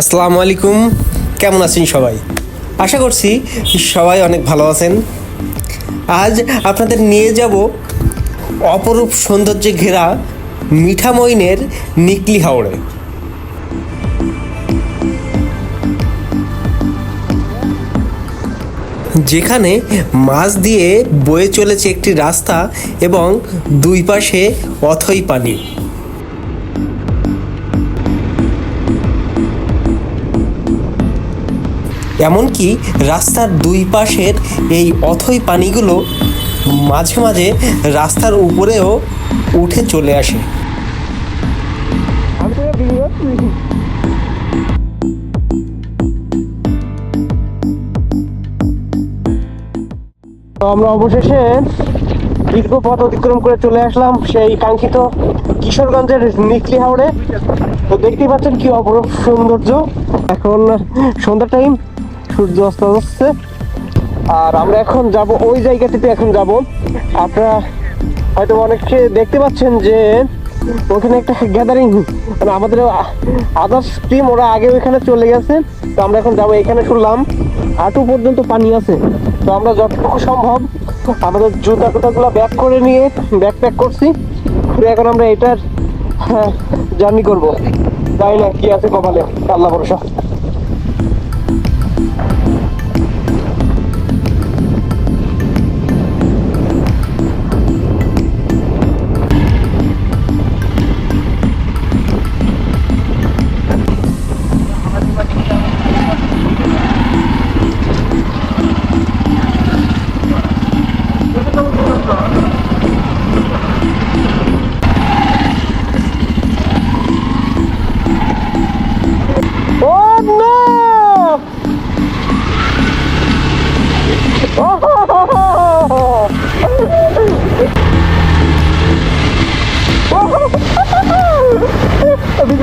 আসসালামু আলাইকুম। কেমন আছেন সবাই? আশা করছি সবাই অনেক ভালো আছেন। আজ আপনাদের নিয়ে যাব অপরূপ সৌন্দর্যে ঘেরা মিঠামইনের নিকলি হাওড়ে। যেখানে মাছ দিয়ে বয়ে চলেছে একটি রাস্তা এবং দুই পাশে অথই পানি। এমনকি রাস্তার দুই পাশের এই অথই পানিগুলো মাঝে মাঝে রাস্তার উপরেও উঠে চলে আসে। আমরা অবশেষে দীর্ঘ পথ অতিক্রম করে চলে আসলাম সেই কাঙ্ক্ষিত কিশোরগঞ্জের নিকলি হাওড়ে। তো দেখতেই পাচ্ছেন কি অপরূপ সৌন্দর্য। এখন সন্ধ্যা টাইম সূর্য অস্ত যাচ্ছে আর আমরা এখন যাব, ওই জায়গাটিতে এখন যাব। আপনারা হয়তো অনেকে দেখতে পাচ্ছেন যে, ওখানে একটা গ্যাদারিং মানে আমাদের আদার্স টিম ওরা আগে ওইখানে চলে গেছে। তো আমরা এখন যাব, এখানে শুনলাম হাঁটু পর্যন্ত পানি আছে। তো আমরা যতটুকু সম্ভব আমাদের জুতা টুতাগুলো ব্যাক করে নিয়ে ব্যাক প্যাক করছি। করে এখন আমরা এটার জার্নি করব। জানি না কি আছে কপালে। আল্লাহ ভরসা।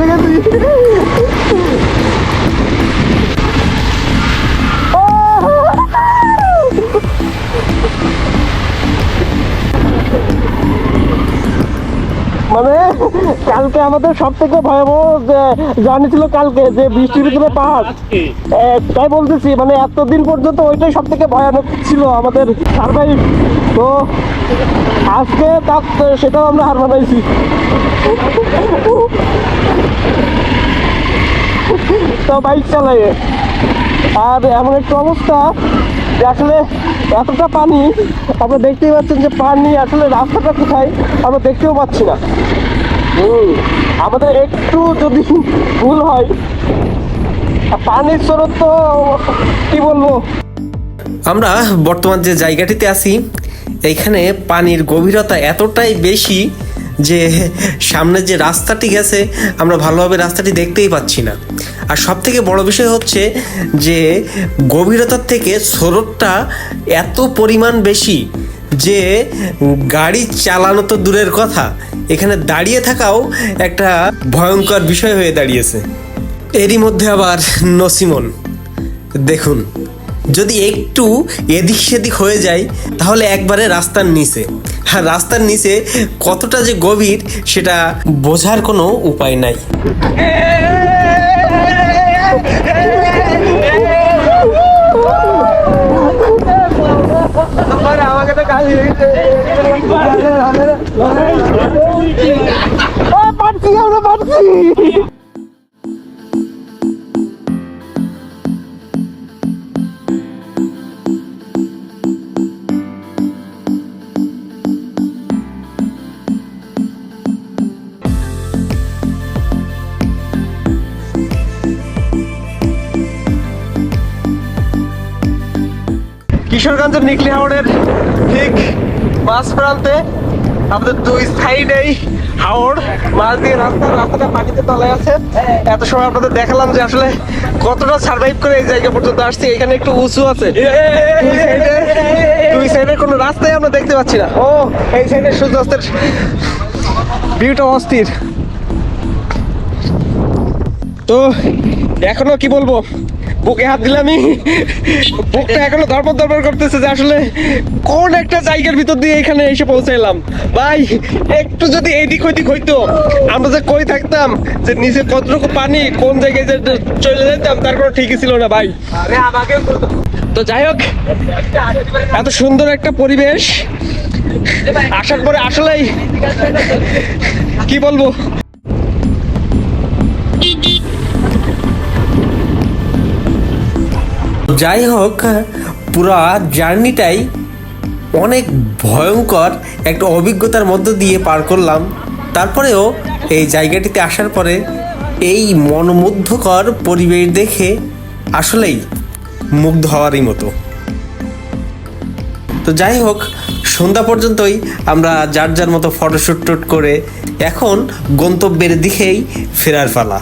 গেছি মানে কালকে আমাদের সব থেকে ভয়াবহ জার্নি ছিল কালকে যে বৃষ্টির ভিতরে পাহাড়। তাই বলতেছি মানে এতদিন পর্যন্ত ওইটাই সব থেকে ভয়ানক ছিল আমাদের সার্ভাইভ। তো আজকে তার সেটাও আমরা হার মানাইছি। তো বাইক চালাই আর এমন একটা অবস্থা যে আসলে এতটা পানি আপনারা দেখতেই পাচ্ছেন যে পানি আসলে রাস্তাটা কোথায়, আমরা দেখতেও পাচ্ছি না। আমাদের একটু যদি ভুল হয়, পানির স্রোত তো কি বলব? আমরা বর্তমান যে জায়গাটিতে আছি, এইখানে পানির গভীরতা এতটাই বেশি যে সামনে যে রাস্তাটি গেছে, আমরা ভালোভাবে রাস্তাটি দেখতেই পাচ্ছি না। আর সব থেকে বড় বিষয় হচ্ছে যে গভীরতার থেকে স্রোতটা এত পরিমাণ বেশি যে গাড়ি চালানো তো দূরের কথা, এখানে দাঁড়িয়ে থাকাও একটা ভয়ঙ্কর বিষয় হয়ে দাঁড়িয়েছে। এরই মধ্যে আবার নসিমন, দেখুন, যদি একটু এদিক সেদিক হয়ে যায়, তাহলে একবারে রাস্তার নিচে। আর রাস্তার নিচে কতটা যে গভীর সেটা বোঝার কোনো উপায় নাই। আমরা কিশোরগঞ্জের নিকলি হাওড়ের ঠিক মাঝ প্রান্তে আমাদের দুই সাইডেই হাওড়, মাঝ দিয়ে রাস্তা, রাস্তাটা পানিতে তলায় আছে। এত সময় আপনাদের দেখালাম যে আসলে কতটা সার্ভাইভ করে এই জায়গা পর্যন্ত আসছি, এখানে একটু উঁচু আছে। দুই সাইডে কোনো রাস্তাই আমরা দেখতে পাচ্ছি না। ও, এই সাইডে সূর্যাস্তের ভিউটা অস্থির। তো, এখনও কি বলব? বুকে হাত দিলামই। বুকটা এখনও ধরপর ধরপর করতেছে যে আসলে কোন একটা জায়গার ভিতর দিয়ে এখানে এসে পৌঁছাইলাম। ভাই একটু যদি এদিক ওইদিক হইতো আমরা যে কই থাকতাম যে নিচে কতটুকু পানি কোন জায়গায় যে চলে যেতাম তার কোনো ঠিকই ছিল না ভাই। তো যাই হোক এত সুন্দর একটা পরিবেশ। আসার পরে আসলেই কি বলব? যাই হোক পুরো জার্নিটাই অনেক ভয়ঙ্কর একটা অভিজ্ঞতার মধ্য দিয়ে পার করলাম। তারপরেও এই জায়গাটিতে আসার পরে এই মনোমুগ্ধকর পরিবেশ দেখে আসলেই মুগ্ধ হওয়ারই মতো। তো যাই হোক সন্ধ্যা পর্যন্তই আমরা যার যার মতো ফটোশ্যুট টুট করে এখন গন্তব্যের দিকেই ফেরার পালা।